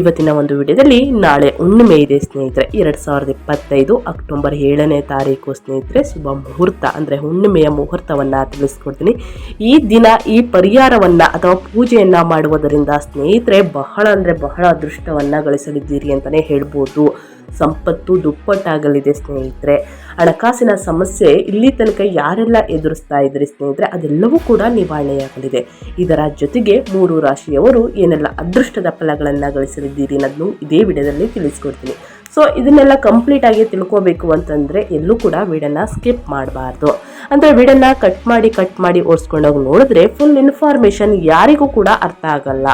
ಇವತ್ತಿನ ಒಂದು ವಿಡಿಯೋದಲ್ಲಿ ನಾಳೆ ಹುಣ್ಣಿಮೆ ಇದೆ ಸ್ನೇಹಿತರೆ. ಎರಡು ಸಾವಿರದ ಇಪ್ಪತ್ತೈದು ಅಕ್ಟೋಬರ್ ಏಳನೇ ತಾರೀಕು ಸ್ನೇಹಿತರೆ, ಶುಭ ಮುಹೂರ್ತ ಅಂದರೆ ಹುಣ್ಣಿಮೆಯ ಮುಹೂರ್ತವನ್ನು ತಿಳಿಸ್ಕೊಡ್ತೀನಿ. ಈ ದಿನ ಈ ಪರಿಹಾರವನ್ನು ಅಥವಾ ಪೂಜೆಯನ್ನು ಮಾಡುವುದರಿಂದ ಸ್ನೇಹಿತರೆ ಬಹಳ ಅಂದರೆ ಬಹಳ ಅದೃಷ್ಟವನ್ನು ಗಳಿಸಲಿದ್ದೀರಿ ಅಂತಲೇ ಹೇಳ್ಬೋದು. ಸಂಪತ್ತು ದುಪ್ಪಟ್ಟಾಗಲಿದೆ ಸ್ನೇಹಿತರೆ. ಹಣಕಾಸಿನ ಸಮಸ್ಯೆ ಇಲ್ಲಿ ತನಕ ಯಾರೆಲ್ಲ ಎದುರಿಸ್ತಾ ಇದ್ರಿ ಸ್ನೇಹಿತರೆ, ಅದೆಲ್ಲವೂ ಕೂಡ ನಿವಾರಣೆಯಾಗಲಿದೆ. ಇದರ ಜೊತೆಗೆ ಮೂರು ರಾಶಿಯವರು ಏನೆಲ್ಲ ಅದೃಷ್ಟದ ಫಲಗಳನ್ನು ಗಳಿಸಲಿದ್ದೀರಿ ಅನ್ನೋದನ್ನು ಇದೇ ವಿಡಿಯೋದಲ್ಲಿ ತಿಳಿಸ್ಕೊಡ್ತೀನಿ. ಸೊ ಇದನ್ನೆಲ್ಲ ಕಂಪ್ಲೀಟ್ ಆಗಿ ತಿಳ್ಕೋಬೇಕು ಅಂತಂದರೆ ಎಲ್ಲೂ ಕೂಡ ವಿಡನ್ನ ಸ್ಕಿಪ್ ಮಾಡಬಾರ್ದು. ಅಂದರೆ ವಿಡನ್ನ ಕಟ್ ಮಾಡಿ ಕಟ್ ಮಾಡಿ ಓಡಿಸ್ಕೊಂಡೋಗಿ ನೋಡಿದ್ರೆ ಫುಲ್ ಇನ್ಫಾರ್ಮೇಷನ್ ಯಾರಿಗೂ ಕೂಡ ಅರ್ಥ ಆಗಲ್ಲ.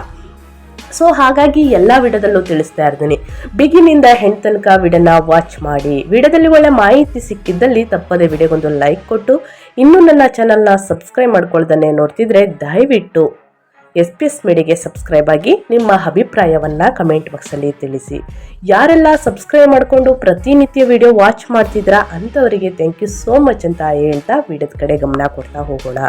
ಸೊ ಹಾಗಾಗಿ ಎಲ್ಲ ವಿಡದಲ್ಲೂ ತಿಳಿಸ್ತಾ ಇರ್ತೀನಿ. ಬಿಗಿನಿಂದ ಹೆಣ್ ತನಕ ವಿಡನ್ನ ವಾಚ್ ಮಾಡಿ. ವಿಡದಲ್ಲಿ ಒಳ್ಳೆ ಮಾಹಿತಿ ಸಿಕ್ಕಿದ್ದಲ್ಲಿ ತಪ್ಪದೆ ವಿಡಿಯೋಗೊಂದು ಲೈಕ್ ಕೊಟ್ಟು, ಇನ್ನೂ ನನ್ನ ಚಾನಲ್ನ ಸಬ್ಸ್ಕ್ರೈಬ್ ಮಾಡ್ಕೊಳ್ದನ್ನೇ ನೋಡ್ತಿದ್ರೆ ದಯವಿಟ್ಟು. ಎಸ್ ಪಿ ಎಸ್ ಮೀಡಿಯಾಗೆ ಸಬ್ಸ್ಕ್ರೈಬ್ ಆಗಿ ನಿಮ್ಮ ಅಭಿಪ್ರಾಯವನ್ನು ಕಮೆಂಟ್ ಬಾಕ್ಸಲ್ಲಿ ತಿಳಿಸಿ. ಯಾರೆಲ್ಲ ಸಬ್ಸ್ಕ್ರೈಬ್ ಮಾಡಿಕೊಂಡು ಪ್ರತಿನಿತ್ಯ ವಿಡಿಯೋ ವಾಚ್ ಮಾಡ್ತಿದ್ರಾ ಅಂಥವರಿಗೆ ಥ್ಯಾಂಕ್ ಯು ಸೋ ಮಚ್ ಅಂತ ಹೇಳ್ತಾ ವಿಡಿಯೋದ ಕಡೆ ಗಮನ ಕೊಡ್ತಾ ಹೋಗೋಣ.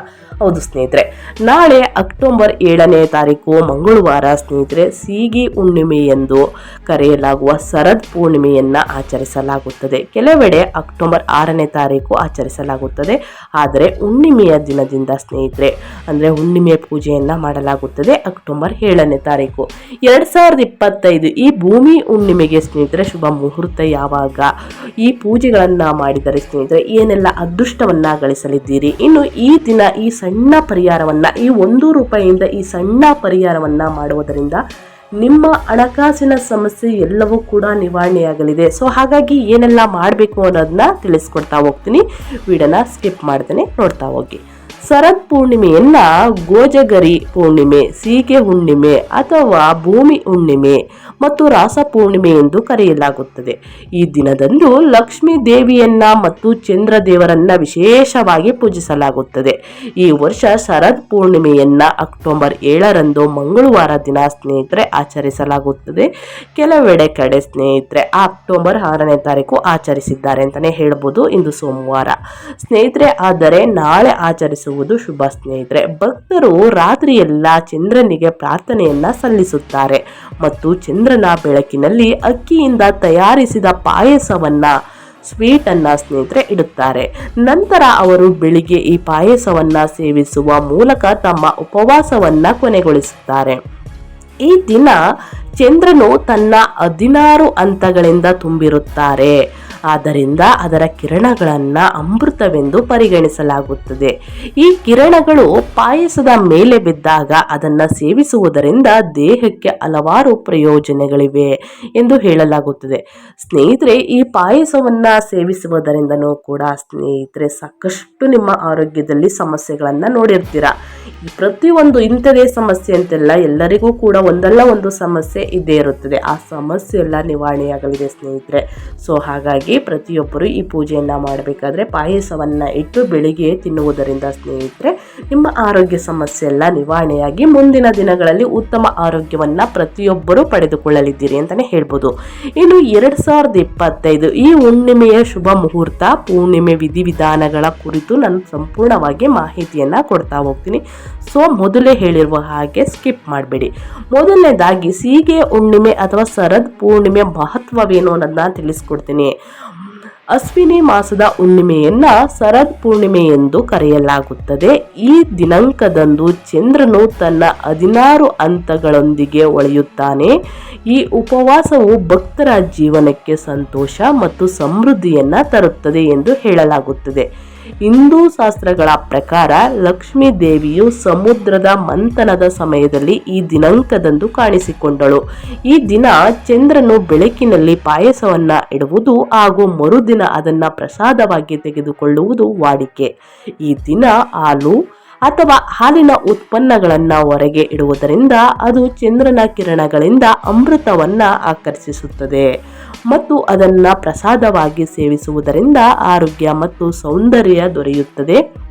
ಹೌದು ಸ್ನೇಹಿತರೆ, ನಾಳೆ ಅಕ್ಟೋಬರ್ ಏಳನೇ ತಾರೀಕು ಮಂಗಳವಾರ ಸ್ನೇಹಿತರೆ, ಸೀಗಿ ಹುಣ್ಣಿಮೆ ಎಂದು ಕರೆಯಲಾಗುವ ಶರದ್ ಪೂರ್ಣಿಮೆಯನ್ನು ಆಚರಿಸಲಾಗುತ್ತದೆ. ಕೆಲವೆಡೆ ಅಕ್ಟೋಬರ್ ಆರನೇ ತಾರೀಕು ಆಚರಿಸಲಾಗುತ್ತದೆ. ಆದರೆ ಹುಣ್ಣಿಮೆಯ ದಿನದಿಂದ ಸ್ನೇಹಿತರೆ, ಅಂದರೆ ಹುಣ್ಣಿಮೆಯ ಪೂಜೆಯನ್ನು ಮಾಡಲಾಗುತ್ತದೆ. ಅಕ್ಟೋಬರ್ ಏಳನೇ ತಾರೀಕು. ಎರಡು ಸಾವಿರದ ಇಪ್ಪತ್ತೈದು ಈ ಭೂಮಿ ಹುಣ್ಣಿಮೆಗೆ ಸ್ನೇಹಿತರೆ ಶುಭ ಮುಹೂರ್ತ ಯಾವಾಗ? ಈ ಪೂಜೆಗಳನ್ನು ಮಾಡಿದರೆ ಸ್ನೇಹಿತರೆ ಏನೆಲ್ಲ ಅದೃಷ್ಟವನ್ನು ಗಳಿಸಲಿದ್ದೀರಿ? ಇನ್ನು ಈ ದಿನ ಈ ಸಣ್ಣ ಪರಿಹಾರವನ್ನ, ಈ ಒಂದು ರೂಪಾಯಿಯಿಂದ ಈ ಸಣ್ಣ ಪರಿಹಾರವನ್ನ ಮಾಡುವುದರಿಂದ ನಿಮ್ಮ ಹಣಕಾಸಿನ ಸಮಸ್ಯೆ ಎಲ್ಲವೂ ಕೂಡ ನಿವಾರಣೆಯಾಗಲಿದೆ. ಸೊ ಹಾಗಾಗಿ ಏನೆಲ್ಲ ಮಾಡಬೇಕು ಅನ್ನೋದನ್ನ ತಿಳಿಸ್ಕೊಡ್ತಾ ಹೋಗ್ತೀನಿ. ವಿಡಿಯೋನ ಸ್ಕಿಪ್ ಮಾಡ್ತೇನೆ ನೋಡ್ತಾ ಹೋಗಿ. ಶರದ್ ಪೂರ್ಣಿಮೆಯನ್ನ ಗೋಜಗರಿ ಪೂರ್ಣಿಮೆ ಸೀಗೆ ಹುಣ್ಣಿಮೆ ಅಥವಾ ಭೂಮಿ ಹುಣ್ಣಿಮೆ ಮತ್ತು ರಾಸ ಪೂರ್ಣಿಮೆ ಎಂದು ಕರೆಯಲಾಗುತ್ತದೆ. ಈ ದಿನದಂದು ಲಕ್ಷ್ಮೀ ದೇವಿಯನ್ನ ಮತ್ತು ಚಂದ್ರ ದೇವರನ್ನ ವಿಶೇಷವಾಗಿ ಪೂಜಿಸಲಾಗುತ್ತದೆ. ಈ ವರ್ಷ ಶರದ್ ಪೂರ್ಣಿಮೆಯನ್ನ ಅಕ್ಟೋಬರ್ ಏಳರಂದು ಮಂಗಳವಾರ ದಿನ ಸ್ನೇಹಿತರೆ ಆಚರಿಸಲಾಗುತ್ತದೆ. ಕೆಲವೆಡೆ ಕಡೆ ಸ್ನೇಹಿತರೆ ಅಕ್ಟೋಬರ್ ಆರನೇ ತಾರೀಕು ಆಚರಿಸಿದ್ದಾರೆ ಅಂತಾನೆ ಹೇಳ್ಬೋದು ಇಂದು ಸೋಮವಾರ. ಸ್ನೇಹಿತರೆ, ಆದರೆ ನಾಳೆ ಆಚರಿಸುವುದು ಶುಭ ಸ್ನೇಹಿತರೆ. ಭಕ್ತರು ರಾತ್ರಿಯೆಲ್ಲ ಚಂದ್ರನಿಗೆ ಪ್ರಾರ್ಥನೆಯನ್ನ ಸಲ್ಲಿಸುತ್ತಾರೆ ಮತ್ತು ಚಂದ್ರನ ಬೆಳಕಿನಲ್ಲಿ ಅಕ್ಕಿಯಿಂದ ತಯಾರಿಸಿದ ಪಾಯಸವನ್ನ ಸ್ವೀಟ್ ಅನ್ನ ಸ್ನೇಹಿತರೆ ಇಡುತ್ತಾರೆ. ನಂತರ ಅವರು ಬೆಳಿಗ್ಗೆ ಈ ಪಾಯಸವನ್ನ ಸೇವಿಸುವ ಮೂಲಕ ತಮ್ಮ ಉಪವಾಸವನ್ನ ಕೊನೆಗೊಳಿಸುತ್ತಾರೆ. ಈ ದಿನ ಚಂದ್ರನು ತನ್ನ ಹದಿನಾರು ಹಂತಗಳಿಂದ ತುಂಬಿರುತ್ತಾರೆ. ಆದ್ದರಿಂದ ಅದರ ಕಿರಣಗಳನ್ನು ಅಮೃತವೆಂದು ಪರಿಗಣಿಸಲಾಗುತ್ತದೆ. ಈ ಕಿರಣಗಳು ಪಾಯಸದ ಮೇಲೆ ಬಿದ್ದಾಗ ಅದನ್ನು ಸೇವಿಸುವುದರಿಂದ ದೇಹಕ್ಕೆ ಹಲವಾರು ಪ್ರಯೋಜನಗಳಿವೆ ಎಂದು ಹೇಳಲಾಗುತ್ತದೆ. ಸ್ನೇಹಿತರೆ, ಈ ಪಾಯಸವನ್ನು ಸೇವಿಸುವುದರಿಂದನೂ ಕೂಡ ಸ್ನೇಹಿತರೆ ಸಾಕಷ್ಟು ನಿಮ್ಮ ಆರೋಗ್ಯದಲ್ಲಿ ಸಮಸ್ಯೆಗಳನ್ನು ನೋಡಿರ್ತೀರಾ. ಪ್ರತಿಯೊಂದು ಇಂಥದೇ ಸಮಸ್ಯೆ ಅಂತೆಲ್ಲ ಎಲ್ಲರಿಗೂ ಕೂಡ ಒಂದಲ್ಲ ಒಂದು ಸಮಸ್ಯೆ ಇದ್ದೇ ಇರುತ್ತದೆ. ಆ ಸಮಸ್ಯೆ ಎಲ್ಲ ನಿವಾರಣೆಯಾಗಲಿದೆ ಸ್ನೇಹಿತರೆ. ಸೊ ಹಾಗಾಗಿ ಪ್ರತಿಯೊಬ್ಬರು ಈ ಪೂಜೆಯನ್ನು ಮಾಡಬೇಕಾದ್ರೆ ಪಾಯಸವನ್ನು ಇಟ್ಟು ಬೆಳಿಗ್ಗೆ ತಿನ್ನುವುದರಿಂದ ಸ್ನೇಹಿತರೆ, ನಿಮ್ಮ ಆರೋಗ್ಯ ಸಮಸ್ಯೆ ಎಲ್ಲ ನಿವಾರಣೆಯಾಗಿ ಮುಂದಿನ ದಿನಗಳಲ್ಲಿ ಉತ್ತಮ ಆರೋಗ್ಯವನ್ನು ಪ್ರತಿಯೊಬ್ಬರು ಪಡೆದುಕೊಳ್ಳಲಿದ್ದೀರಿ ಅಂತಲೇ ಹೇಳ್ಬೋದು. ಇನ್ನು ಎರಡು ಸಾವಿರದ ಇಪ್ಪತ್ತೈದು ಈ ಹುಣ್ಣಿಮೆಯ ಶುಭ ಮುಹೂರ್ತ, ಪೂರ್ಣಿಮೆ ವಿಧಿವಿಧಾನಗಳ ಕುರಿತು ನಾನು ಸಂಪೂರ್ಣವಾಗಿ ಮಾಹಿತಿಯನ್ನು ಕೊಡ್ತಾ ಹೋಗ್ತೀನಿ. ಸೊ ಮೊದಲೇ ಹೇಳಿರುವ ಹಾಗೆ ಸ್ಕಿಪ್ ಮಾಡಬೇಡಿ. ಮೊದಲನೇದಾಗಿ ಸೀಗೆ ಹುಣ್ಣಿಮೆ ಅಥವಾ ಶರದ್ ಪೂರ್ಣಿಮೆ ಮಹತ್ವವೇನು ಅನ್ನೋದನ್ನ ತಿಳಿಸ್ಕೊಡ್ತೀನಿ. ಅಶ್ವಿನಿ ಮಾಸದ ಹುಣ್ಣಿಮೆಯನ್ನ ಶರದ್ ಪೂರ್ಣಿಮೆ ಎಂದು ಕರೆಯಲಾಗುತ್ತದೆ. ಈ ದಿನಾಂಕದಂದು ಚಂದ್ರನು ತನ್ನ ಹದಿನಾರು ಹಂತಗಳೊಂದಿಗೆ ಒಳೆಯುತ್ತಾನೆ. ಈ ಉಪವಾಸವು ಭಕ್ತರ ಜೀವನಕ್ಕೆ ಸಂತೋಷ ಮತ್ತು ಸಮೃದ್ಧಿಯನ್ನು ತರುತ್ತದೆ ಎಂದು ಹೇಳಲಾಗುತ್ತದೆ. ಹಿಂದೂ ಶಾಸ್ತ್ರಗಳ ಪ್ರಕಾರ ಲಕ್ಷ್ಮೀ ದೇವಿಯು ಸಮುದ್ರದ ಮಂಥನದ ಸಮಯದಲ್ಲಿ ಈ ದಿನಾಂಕದಂದು ಕಾಣಿಸಿಕೊಂಡಳು. ಈ ದಿನ ಚಂದ್ರನು ಬೆಳಕಿನಲ್ಲಿ ಪಾಯಸವನ್ನ ಇಡುವುದು ಹಾಗೂ ಮರುದಿನ ಅದನ್ನ ಪ್ರಸಾದವಾಗಿ ತೆಗೆದುಕೊಳ್ಳುವುದು ವಾಡಿಕೆ. ಈ ದಿನ ಹಾಲು ಅಥವಾ ಹಾಲಿನ ಉತ್ಪನ್ನಗಳನ್ನು ಹೊರಗೆ ಇಡುವುದರಿಂದ ಅದು ಚಂದ್ರನ ಕಿರಣಗಳಿಂದ ಅಮೃತವನ್ನ ಆಕರ್ಷಿಸುತ್ತದೆ. ಮತ್ತು ಅದನ್ನು ಪ್ರಸಾದವಾಗಿ ಸೇವಿಸುವುದರಿಂದ ಆರೋಗ್ಯ ಮತ್ತು ಸೌಂದರ್ಯ ದೊರೆಯುತ್ತದೆ.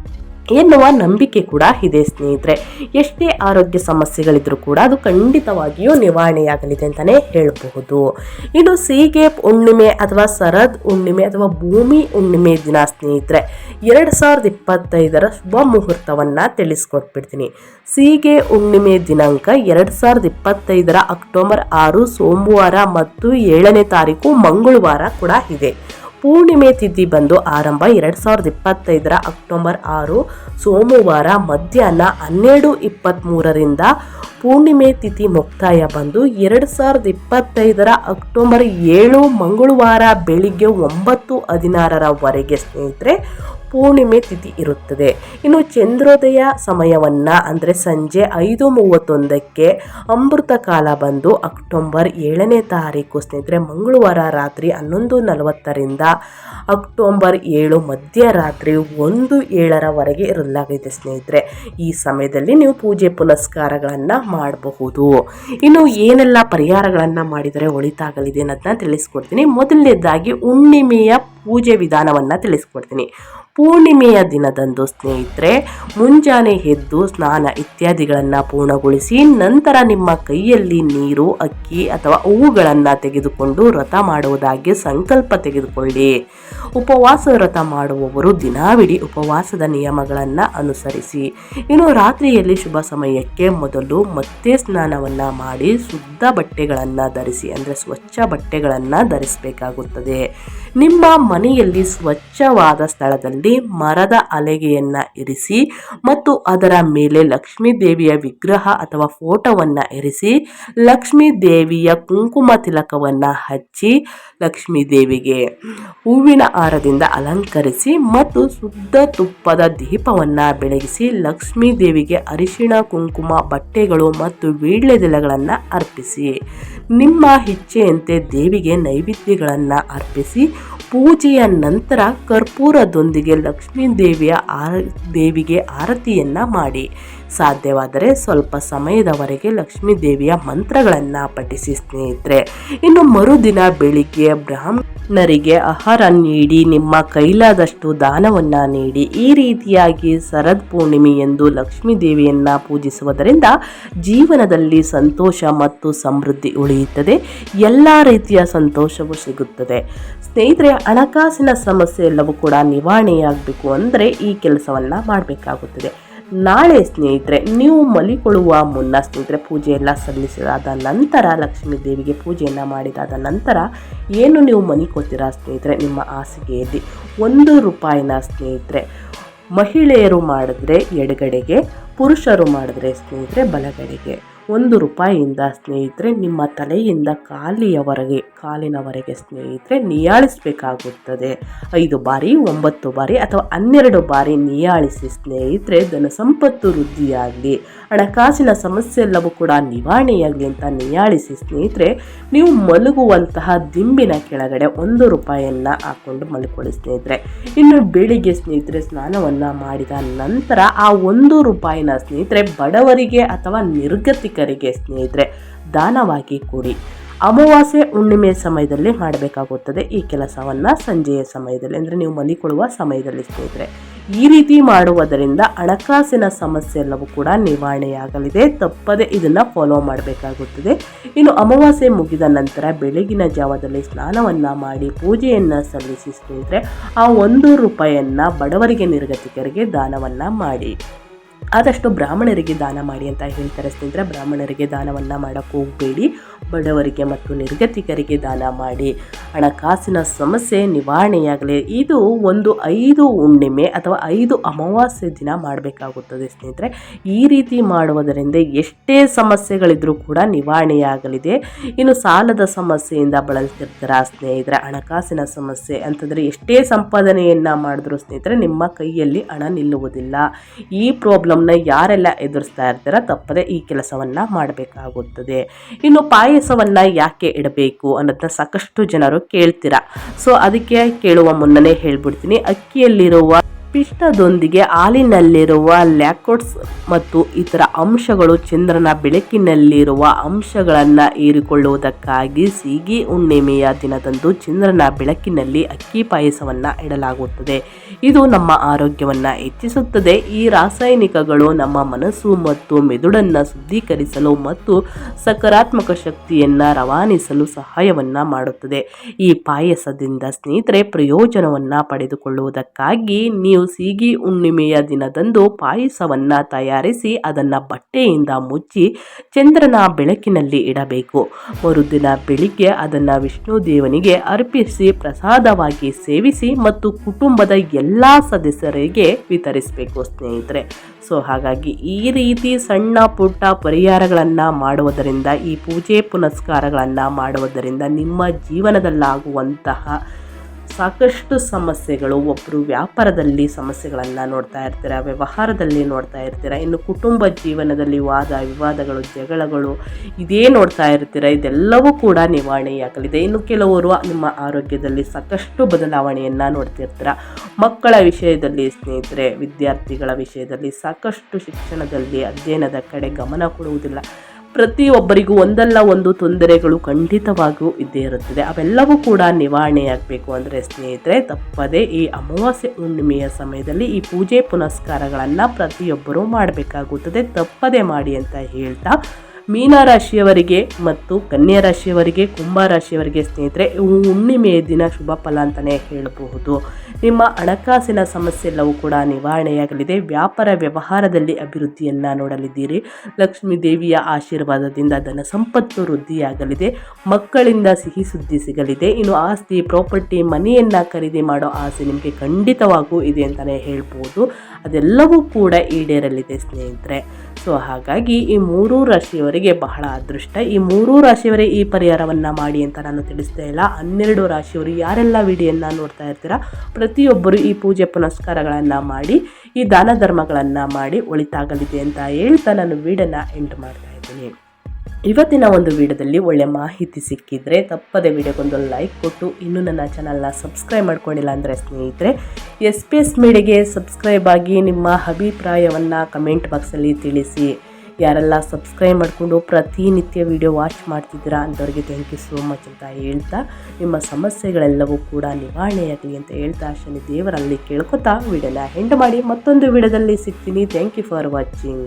ಎನ್ನುವ ನಂಬಿಕೆ ಕೂಡ ಇದೆ ಸ್ನೇಹಿತರೆ. ಎಷ್ಟೇ ಆರೋಗ್ಯ ಸಮಸ್ಯೆಗಳಿದ್ರೂ ಕೂಡ ಅದು ಖಂಡಿತವಾಗಿಯೂ ನಿವಾರಣೆಯಾಗಲಿದೆ ಅಂತಲೇ ಹೇಳಬಹುದು. ಇನ್ನು ಸೀಗೆ ಹುಣ್ಣಿಮೆ ಅಥವಾ ಸರದ್ ಹುಣ್ಣಿಮೆ ಅಥವಾ ಭೂಮಿ ಹುಣ್ಣಿಮೆ ದಿನ ಸ್ನೇಹಿತರೆ. ಎರಡು ಸಾವಿರದ ಇಪ್ಪತ್ತೈದರ ಶುಭ ಮುಹೂರ್ತವನ್ನು ತಿಳಿಸ್ಕೊಟ್ಬಿಡ್ತೀನಿ. ಸೀಗೆ ಹುಣ್ಣಿಮೆ ದಿನಾಂಕ ಎರಡು ಸಾವಿರದ ಇಪ್ಪತ್ತೈದರ ಅಕ್ಟೋಬರ್ ಆರು, ಸೋಮವಾರ ಮತ್ತು ಏಳನೇ ತಾರೀಕು ಮಂಗಳವಾರ ಕೂಡ ಇದೆ. ಪೂರ್ಣಿಮೆ ತಿಥಿ ಬಂದು ಆರಂಭ ಎರಡು ಸಾವಿರದ ಇಪ್ಪತ್ತೈದರ ಅಕ್ಟೋಬರ್ ಆರು, ಸೋಮವಾರ ಮಧ್ಯಾಹ್ನ ಹನ್ನೆರಡು ಇಪ್ಪತ್ತ್ಮೂರರಿಂದ ಪೂರ್ಣಿಮೆ ತಿಥಿ ಮುಕ್ತಾಯ ಬಂದು ಎರಡು ಸಾವಿರದ ಇಪ್ಪತ್ತೈದರ ಅಕ್ಟೋಬರ್ ಏಳು, ಮಂಗಳವಾರ ಬೆಳಿಗ್ಗೆ ಒಂಬತ್ತು ಹದಿನಾರರವರೆಗೆ ಸ್ನೇಹಿತರೆ ಪೂರ್ಣಿಮೆ ತಿಥಿ ಇರುತ್ತದೆ. ಇನ್ನು ಚಂದ್ರೋದಯ ಸಮಯವನ್ನು ಅಂದರೆ ಸಂಜೆ ಐದು ಮೂವತ್ತೊಂದಕ್ಕೆ ಅಮೃತ ಕಾಲ ಬಂದು ಅಕ್ಟೋಬರ್ ಏಳನೇ ತಾರೀಕು, ಸ್ನೇಹಿತರೆ ಮಂಗಳವಾರ ರಾತ್ರಿ ಹನ್ನೊಂದು ನಲವತ್ತರಿಂದ ಅಕ್ಟೋಬರ್ ಏಳು ಮಧ್ಯರಾತ್ರಿ ಒಂದು ಏಳರವರೆಗೆ ಇರಲಾಗಿದೆ ಸ್ನೇಹಿತರೆ. ಈ ಸಮಯದಲ್ಲಿ ನೀವು ಪೂಜೆ ಪುನಸ್ಕಾರಗಳನ್ನು ಮಾಡಬಹುದು. ಇನ್ನು ಏನೆಲ್ಲ ಪರಿಹಾರಗಳನ್ನು ಮಾಡಿದರೆ ಒಳಿತಾಗಲಿದೆ ಅನ್ನೋದನ್ನ ತಿಳಿಸ್ಕೊಡ್ತೀನಿ. ಮೊದಲನೇದಾಗಿ ಹುಣ್ಣಿಮೆಯ ಪೂಜೆ ವಿಧಾನವನ್ನು ತಿಳಿಸ್ಕೊಡ್ತೀನಿ. ಪೂರ್ಣಿಮೆಯ ದಿನದಂದು ಸ್ನೇಹಿತರೆ, ಮುಂಜಾನೆ ಎದ್ದು ಸ್ನಾನ ಇತ್ಯಾದಿಗಳನ್ನು ಪೂರ್ಣಗೊಳಿಸಿ ನಂತರ ನಿಮ್ಮ ಕೈಯಲ್ಲಿ ನೀರು, ಅಕ್ಕಿ ಅಥವಾ ಹೂವುಗಳನ್ನು ತೆಗೆದುಕೊಂಡು ವ್ರತ ಮಾಡುವುದಾಗಿ ಸಂಕಲ್ಪ ತೆಗೆದುಕೊಳ್ಳಿ. ಉಪವಾಸ ವ್ರತ ಮಾಡುವವರು ದಿನಾವಿಡೀ ಉಪವಾಸದ ನಿಯಮಗಳನ್ನು ಅನುಸರಿಸಿ. ಇನ್ನು ರಾತ್ರಿಯಲ್ಲಿ ಶುಭ ಸಮಯಕ್ಕೆ ಮೊದಲು ಮತ್ತೆ ಸ್ನಾನವನ್ನು ಮಾಡಿ ಶುದ್ಧ ಬಟ್ಟೆಗಳನ್ನು ಧರಿಸಿ, ಅಂದರೆ ಸ್ವಚ್ಛ ಬಟ್ಟೆಗಳನ್ನು ಧರಿಸಬೇಕಾಗುತ್ತದೆ. ನಿಮ್ಮ ಮನೆಯಲ್ಲಿ ಸ್ವಚ್ಛವಾದ ಸ್ಥಳದಲ್ಲಿ ಮರದ ಅಲೆಗೆಯನ್ನು ಇರಿಸಿ ಮತ್ತು ಅದರ ಮೇಲೆ ಲಕ್ಷ್ಮೀ ದೇವಿಯ ವಿಗ್ರಹ ಅಥವಾ ಫೋಟೋವನ್ನು ಇರಿಸಿ, ಲಕ್ಷ್ಮೀ ದೇವಿಯ ಕುಂಕುಮ ತಿಲಕವನ್ನು ಹಚ್ಚಿ ಲಕ್ಷ್ಮೀ ದೇವಿಗೆ ಹೂವಿನ ಹಾರದಿಂದ ಅಲಂಕರಿಸಿ ಮತ್ತು ಶುದ್ಧ ತುಪ್ಪದ ದೀಪವನ್ನು ಬೆಳಗಿಸಿ ಲಕ್ಷ್ಮೀ ದೇವಿಗೆ ಅರಿಶಿಣ, ಕುಂಕುಮ, ಬಟ್ಟೆಗಳು ಮತ್ತು ವೀಳ್ಯದೆಲೆಗಳನ್ನು ಅರ್ಪಿಸಿ. ನಿಮ್ಮ ಇಚ್ಛೆಯಂತೆ ದೇವಿಗೆ ನೈವೇದ್ಯಗಳನ್ನು ಅರ್ಪಿಸಿ ಪೂಜೆಯ ನಂತರ ಕರ್ಪೂರದೊಂದಿಗೆ ಲಕ್ಷ್ಮೀ ದೇವಿಯ ಆರ, ದೇವಿಗೆ ಆರತಿಯನ್ನು ಮಾಡಿ. ಸಾಧ್ಯವಾದರೆ ಸ್ವಲ್ಪ ಸಮಯದವರೆಗೆ ಲಕ್ಷ್ಮೀ ದೇವಿಯ ಮಂತ್ರಗಳನ್ನು ಪಠಿಸಿ ಸ್ನೇಹಿತರೆ. ಇನ್ನು ಮರುದಿನ ಬೆಳಿಗ್ಗೆ ಬ್ರಾಹ್ಮಣರಿಗೆ ಆಹಾರ ನೀಡಿ, ನಿಮ್ಮ ಕೈಲಾದಷ್ಟು ದಾನವನ್ನು ನೀಡಿ. ಈ ರೀತಿಯಾಗಿ ಶರದ್ ಪೂರ್ಣಿಮೆ ಎಂದು ಲಕ್ಷ್ಮೀ ದೇವಿಯನ್ನು ಪೂಜಿಸುವುದರಿಂದ ಜೀವನದಲ್ಲಿ ಸಂತೋಷ ಮತ್ತು ಸಮೃದ್ಧಿ ಉಳಿಯುತ್ತದೆ. ಎಲ್ಲ ರೀತಿಯ ಸಂತೋಷವೂ ಸಿಗುತ್ತದೆ. ಸ್ನೇಹಿತರೆ, ಹಣಕಾಸಿನ ಸಮಸ್ಯೆ ಎಲ್ಲವೂ ಕೂಡ ನಿವಾರಣೆಯಾಗಬೇಕು ಅಂದರೆ ಈ ಕೆಲಸವನ್ನು ಮಾಡಬೇಕಾಗುತ್ತದೆ. ನಾಳೆ ಸ್ನೇಹಿತರೆ, ನೀವು ಮಲಿಕೊಳ್ಳುವ ಮುನ್ನ ಸ್ನೇಹಿತರೆ, ಪೂಜೆಯೆಲ್ಲ ಸಲ್ಲಿಸಿದಾದ ನಂತರ, ಲಕ್ಷ್ಮೀ ದೇವಿಗೆ ಪೂಜೆಯನ್ನು ಮಾಡಿದಾದ ನಂತರ ಏನು ನೀವು ಮಲಿಕೋತೀರಾ ಸ್ನೇಹಿತರೆ, ನಿಮ್ಮ ಹಾಸಿಗೆಯಲ್ಲಿ? ಒಂದು ರೂಪಾಯಿನ ಸ್ನೇಹಿತರೆ, ಮಹಿಳೆಯರು ಮಾಡಿದ್ರೆ ಎಡಗಡೆಗೆ, ಪುರುಷರು ಮಾಡಿದ್ರೆ ಸ್ನೇಹಿತರೆ, ಬಲಗಡೆಗೆ. ಒಂದು ರೂಪಾಯಿಯಿಂದ ಸ್ನೇಹಿತರೆ, ನಿಮ್ಮ ತಲೆಯಿಂದ ಕಾಲಿಯವರೆಗೆ, ಕಾಲಿನವರೆಗೆ ಸ್ನೇಹಿತರೆ ನಿಯಾಳಿಸಬೇಕಾಗುತ್ತದೆ. ಐದು ಬಾರಿ, ಒಂಬತ್ತು ಬಾರಿ ಅಥವಾ ಹನ್ನೆರಡು ಬಾರಿ ನಿಯಾಳಿಸಿ ಸ್ನೇಹಿತರೆ ಧನ ಸಂಪತ್ತು ವೃದ್ಧಿಯಾಗಲಿ, ಹಣಕಾಸಿನ ಸಮಸ್ಯೆ ಎಲ್ಲವೂ ಕೂಡ ನಿವಾರಣೆಯಾಗಲಿ ಅಂತ ನಿಯಾಳಿಸಿ ಸ್ನೇಹಿತರೆ, ನೀವು ಮಲಗುವಂತಹ ದಿಂಬಿನ ಕೆಳಗಡೆ ಒಂದು ರೂಪಾಯಿಯನ್ನು ಹಾಕ್ಕೊಂಡು ಮಲ್ಕೊಳ್ಳಿ ಸ್ನೇಹಿತರೆ. ಇನ್ನು ಬೆಳಿಗ್ಗೆ ಸ್ನೇಹಿತರೆ, ಸ್ನಾನವನ್ನು ಮಾಡಿದ ನಂತರ ಆ ಒಂದು ರೂಪಾಯಿನ ಸ್ನೇಹಿತರೆ, ಬಡವರಿಗೆ ಅಥವಾ ನಿರ್ಗತಿಕರಿಗೆ ಸ್ನೇಹಿತರೆ, ದಾನವಾಗಿ ಕೂಡಿ ಅಮಾವಾಸ್ಯೆ ಹುಣ್ಣಿಮೆಯ ಸಮಯದಲ್ಲಿ ಮಾಡಬೇಕಾಗುತ್ತದೆ. ಈ ಕೆಲಸವನ್ನು ಸಂಜೆಯ ಸಮಯದಲ್ಲಿ, ಅಂದರೆ ನೀವು ಮಲಿಕೊಳ್ಳುವ ಸಮಯದಲ್ಲಿ ಸ್ನೇಹಿತರೆ. ಈ ರೀತಿ ಮಾಡುವುದರಿಂದ ಹಣಕಾಸಿನ ಸಮಸ್ಯೆ ಎಲ್ಲವೂ ಕೂಡ ನಿವಾರಣೆಯಾಗಲಿದೆ. ತಪ್ಪದೆ ಇದನ್ನು ಫಾಲೋ ಮಾಡಬೇಕಾಗುತ್ತದೆ. ಇನ್ನು ಅಮಾವಾಸ್ಯೆ ಮುಗಿದ ನಂತರ ಬೆಳಗಿನ ಜಾವದಲ್ಲಿ ಸ್ನಾನವನ್ನು ಮಾಡಿ ಪೂಜೆಯನ್ನು ಸಲ್ಲಿಸಿ ಸ್ನೇಹಿತರೆ, ಆ ಒಂದು ರೂಪಾಯಿಯನ್ನು ಬಡವರಿಗೆ ನಿರ್ಗತಿಕರಿಗೆ ದಾನವನ್ನು ಮಾಡಿ. ಆದಷ್ಟು ಬ್ರಾಹ್ಮಣರಿಗೆ ದಾನ ಮಾಡಿ ಅಂತ ಹೇಳ್ತಾರೆ ಸ್ನೇಹಿತರೆ. ಬ್ರಾಹ್ಮಣರಿಗೆ ದಾನವನ್ನು ಮಾಡೋಕ್ಕೆ ಹೋಗಬೇಡಿ. ಬಡವರಿಗೆ ಮತ್ತು ನಿರ್ಗತಿಕರಿಗೆ ದಾನ ಮಾಡಿ. ಹಣಕಾಸಿನ ಸಮಸ್ಯೆ ನಿವಾರಣೆಯಾಗಲಿ ಇದು ಒಂದು ಐದು ಹುಣ್ಣಿಮೆ ಅಥವಾ ಐದು ಅಮಾವಾಸ್ಯೆ ದಿನ ಮಾಡಬೇಕಾಗುತ್ತದೆ ಸ್ನೇಹಿತರೆ. ಈ ರೀತಿ ಮಾಡುವುದರಿಂದ ಎಷ್ಟೇ ಸಮಸ್ಯೆಗಳಿದ್ರೂ ಕೂಡ ನಿವಾರಣೆಯಾಗಲಿದೆ. ಇನ್ನು ಸಾಲದ ಸಮಸ್ಯೆಯಿಂದ ಬಳಲ್ತಿರ್ತಾರೆ ಸ್ನೇಹಿತರೆ? ಹಣಕಾಸಿನ ಸಮಸ್ಯೆ ಅಂತಂದರೆ ಎಷ್ಟೇ ಸಂಪಾದನೆಯನ್ನು ಮಾಡಿದ್ರು ಸ್ನೇಹಿತರೆ ನಿಮ್ಮ ಕೈಯಲ್ಲಿ ಹಣ ನಿಲ್ಲುವುದಿಲ್ಲ. ಈ ಪ್ರಾಬ್ಲಮ್ನ ಯಾರೆಲ್ಲ ಎದುರಿಸ್ತಾ ಇರ್ತೀರಾ ತಪ್ಪದೆ ಈ ಕೆಲಸವನ್ನು ಮಾಡಬೇಕಾಗುತ್ತದೆ. ಇನ್ನು ಪಾಯಸವನ್ನು ಯಾಕೆ ಇಡಬೇಕು ಅನ್ನೋದನ್ನ ಸಾಕಷ್ಟು ಜನರು ಕೇಳ್ತೀರಾ? ಸೊ ಅದಕ್ಕೆ ಕೇಳುವ ಮುನ್ನನೇ ಹೇಳ್ಬಿಡ್ತೀನಿ. ಅಕ್ಕಿಯಲ್ಲಿರುವ ಪಿಷ್ಟದೊಂದಿಗೆ ಹಾಲಿನಲ್ಲಿರುವ ಲ್ಯಾಕೋಟ್ಸ್ ಮತ್ತು ಇತರ ಅಂಶಗಳು ಚಂದ್ರನ ಬೆಳಕಿನಲ್ಲಿರುವ ಅಂಶಗಳನ್ನು ಹೀರಿಕೊಳ್ಳುವುದಕ್ಕಾಗಿ ಸೀಗಿ ಹುಣ್ಣಿಮೆಯ ದಿನದಂದು ಚಂದ್ರನ ಬೆಳಕಿನಲ್ಲಿ ಅಕ್ಕಿ ಪಾಯಸವನ್ನು ಇಡಲಾಗುತ್ತದೆ. ಇದು ನಮ್ಮ ಆರೋಗ್ಯವನ್ನು ಹೆಚ್ಚಿಸುತ್ತದೆ. ಈ ರಾಸಾಯನಿಕಗಳು ನಮ್ಮ ಮನಸ್ಸು ಮತ್ತು ಮೆದುಳನ್ನು ಶುದ್ಧೀಕರಿಸಲು ಮತ್ತು ಸಕಾರಾತ್ಮಕ ಶಕ್ತಿಯನ್ನು ರವಾನಿಸಲು ಸಹಾಯವನ್ನು ಮಾಡುತ್ತದೆ. ಈ ಪಾಯಸದಿಂದ ಸ್ನೇಹಿತರೆ ಪ್ರಯೋಜನವನ್ನು ಪಡೆದುಕೊಳ್ಳುವುದಕ್ಕಾಗಿ ನೀವು ಸೀಗಿ ಹುಣ್ಣಿಮೆಯ ದಿನದಂದು ಪಾಯಸವನ್ನ ತಯಾರಿಸಿ ಅದನ್ನ ಬಟ್ಟೆಯಿಂದ ಮುಚ್ಚಿ ಚಂದ್ರನ ಬೆಳಕಿನಲ್ಲಿ ಇಡಬೇಕು. ಮರುದಿನ ಬೆಳಿಗ್ಗೆ ಅದನ್ನ ವಿಷ್ಣು ದೇವನಿಗೆ ಅರ್ಪಿಸಿ ಪ್ರಸಾದವಾಗಿ ಸೇವಿಸಿ ಮತ್ತು ಕುಟುಂಬದ ಎಲ್ಲ ಸದಸ್ಯರಿಗೆ ವಿತರಿಸಬೇಕು ಸ್ನೇಹಿತರೆ. ಸೊ, ಹಾಗಾಗಿ ಈ ರೀತಿ ಸಣ್ಣ ಪುಟ್ಟ ಪರಿಹಾರಗಳನ್ನು ಮಾಡುವುದರಿಂದ, ಈ ಪೂಜೆ ಪುನಸ್ಕಾರಗಳನ್ನು ಮಾಡುವುದರಿಂದ ನಿಮ್ಮ ಜೀವನದಲ್ಲಾಗುವಂತಹ ಸಾಕಷ್ಟು ಸಮಸ್ಯೆಗಳು ಒಬ್ಬರು ವ್ಯಾಪಾರದಲ್ಲಿ ಸಮಸ್ಯೆಗಳನ್ನು ನೋಡ್ತಾ ಇರ್ತೀರ, ವ್ಯವಹಾರದಲ್ಲಿ ನೋಡ್ತಾ ಇರ್ತೀರ, ಇನ್ನು ಕುಟುಂಬ ಜೀವನದಲ್ಲಿ ವಾದ ವಿವಾದಗಳು, ಜಗಳಗಳು ಇದೇ ನೋಡ್ತಾ ಇರ್ತೀರ, ಇದೆಲ್ಲವೂ ಕೂಡ ನಿವಾರಣೆಯಾಗಲಿದೆ. ಇನ್ನು ಕೆಲವರು ನಿಮ್ಮ ಆರೋಗ್ಯದಲ್ಲಿ ಸಾಕಷ್ಟು ಬದಲಾವಣೆಯನ್ನು ನೋಡ್ತಿರ್ತೀರ. ಮಕ್ಕಳ ವಿಷಯದಲ್ಲಿ ಸ್ನೇಹಿತರೆ, ವಿದ್ಯಾರ್ಥಿಗಳ ವಿಷಯದಲ್ಲಿ ಸಾಕಷ್ಟು ಶಿಕ್ಷಣದಲ್ಲಿ ಅಧ್ಯಯನದ ಕಡೆ ಗಮನ ಕೊಡುವುದಿಲ್ಲ. ಪ್ರತಿಯೊಬ್ಬರಿಗೂ ಒಂದಲ್ಲ ಒಂದು ತೊಂದರೆಗಳು ಖಂಡಿತವಾಗಿಯೂ ಇದ್ದೇ ಇರುತ್ತದೆ. ಅವೆಲ್ಲವೂ ಕೂಡ ನಿವಾರಣೆಯಾಗಬೇಕು ಅಂದರೆ ಸ್ನೇಹಿತರೆ, ತಪ್ಪದೇ ಈ ಅಮಾವಾಸ್ಯೆ ಹುಣ್ಣಿಮೆಯ ಸಮಯದಲ್ಲಿ ಈ ಪೂಜೆ ಪುನಸ್ಕಾರಗಳನ್ನು ಪ್ರತಿಯೊಬ್ಬರೂ ಮಾಡಬೇಕಾಗುತ್ತದೆ. ತಪ್ಪದೇ ಮಾಡಿ ಅಂತ ಹೇಳ್ತಾ ಮೀನ ರಾಶಿಯವರಿಗೆ ಮತ್ತು ಕನ್ಯಾ ರಾಶಿಯವರಿಗೆ ಕುಂಭ ರಾಶಿಯವರಿಗೆ ಸ್ನೇಹಿತರೆ ಹುಣ್ಣಿಮೆಯ ದಿನ ಶುಭ ಫಲ ಅಂತಲೇ ಹೇಳಬಹುದು. ನಿಮ್ಮ ಹಣಕಾಸಿನ ಸಮಸ್ಯೆ ಎಲ್ಲವೂ ಕೂಡ ನಿವಾರಣೆಯಾಗಲಿದೆ. ವ್ಯಾಪಾರ ವ್ಯವಹಾರದಲ್ಲಿ ಅಭಿವೃದ್ಧಿಯನ್ನು ನೋಡಲಿದ್ದೀರಿ. ಲಕ್ಷ್ಮೀ ದೇವಿಯ ಆಶೀರ್ವಾದದಿಂದ ಧನ ಸಂಪತ್ತು ವೃದ್ಧಿಯಾಗಲಿದೆ. ಮಕ್ಕಳಿಂದ ಸಿಹಿ ಸುದ್ದಿ ಸಿಗಲಿದೆ. ಇನ್ನು ಆಸ್ತಿ, ಪ್ರಾಪರ್ಟಿ, ಮನೆಯನ್ನು ಖರೀದಿ ಮಾಡೋ ಆಸೆ ನಿಮಗೆ ಖಂಡಿತವಾಗೂ ಇದೆ ಅಂತಲೇ ಹೇಳ್ಬೋದು ಅದೆಲ್ಲವೂ ಕೂಡ ಈಡೇರಲಿದೆ ಸ್ನೇಹಿತರೆ. ಸೊ ಹಾಗಾಗಿ ಈ ಮೂರೂ ರಾಶಿಯವರಿಗೆ ಬಹಳ ಅದೃಷ್ಟ. ಈ ಮೂರೂ ರಾಶಿಯವರೇ ಈ ಪರಿಹಾರವನ್ನು ಮಾಡಿ ಅಂತ ನಾನು ತಿಳಿಸ್ತಾ ಇಲ್ಲ. ಹನ್ನೆರಡು ರಾಶಿಯವರು ಯಾರೆಲ್ಲ ವಿಡಿಯೋನ ನೋಡ್ತಾ ಇರ್ತೀರಾ, ಪ್ರತಿಯೊಬ್ಬರು ಈ ಪೂಜೆ ಪುನಸ್ಕಾರಗಳನ್ನು ಮಾಡಿ, ಈ ದಾನ ಧರ್ಮಗಳನ್ನು ಮಾಡಿ ಒಳಿತಾಗಲಿದೆ ಅಂತ ಹೇಳ್ತಾ ನಾನು ವೀಡನ್ನು ಎಂಟು ಮಾಡ್ತಾ ಇದ್ದೀನಿ. ಇವತ್ತಿನ ಒಂದು ವಿಡಿಯೋದಲ್ಲಿ ಒಳ್ಳೆ ಮಾಹಿತಿ ಸಿಕ್ಕಿದ್ರೆ ತಪ್ಪದೆ ವಿಡಿಯೋಗೊಂದು ಲೈಕ್ ಕೊಟ್ಟು, ಇನ್ನೂ ನನ್ನ ಚಾನಲ್ನ ಸಬ್ಸ್ಕ್ರೈಬ್ ಮಾಡ್ಕೊಂಡಿಲ್ಲ ಅಂದರೆ ಸ್ನೇಹಿತರೆ ಎಸ್ ಪಿ ಎಸ್ ಮೀಡಿಯಾಗೆ ಸಬ್ಸ್ಕ್ರೈಬ್ ಆಗಿ ನಿಮ್ಮ ಅಭಿಪ್ರಾಯವನ್ನು ಕಮೆಂಟ್ ಬಾಕ್ಸಲ್ಲಿ ತಿಳಿಸಿ. ಯಾರೆಲ್ಲ ಸಬ್ಸ್ಕ್ರೈಬ್ ಮಾಡಿಕೊಂಡು ಪ್ರತಿನಿತ್ಯ ವಿಡಿಯೋ ವಾಚ್ ಮಾಡ್ತಿದ್ದೀರಾ ಅಂಥವ್ರಿಗೆ ಥ್ಯಾಂಕ್ ಯು ಸೋ ಮಚ್ ಅಂತ ಹೇಳ್ತಾ, ನಿಮ್ಮ ಸಮಸ್ಯೆಗಳೆಲ್ಲವೂ ಕೂಡ ನಿವಾರಣೆಯಾಗಲಿ ಅಂತ ಹೇಳ್ತಾ ಶನಿ ದೇವರಲ್ಲಿ ಕೇಳ್ಕೊತಾ ವಿಡಿಯೋನ ಹೆಂಡ್ ಮಾಡಿ ಮತ್ತೊಂದು ವಿಡಿಯೋದಲ್ಲಿ ಸಿಗ್ತೀನಿ. Thank you for watching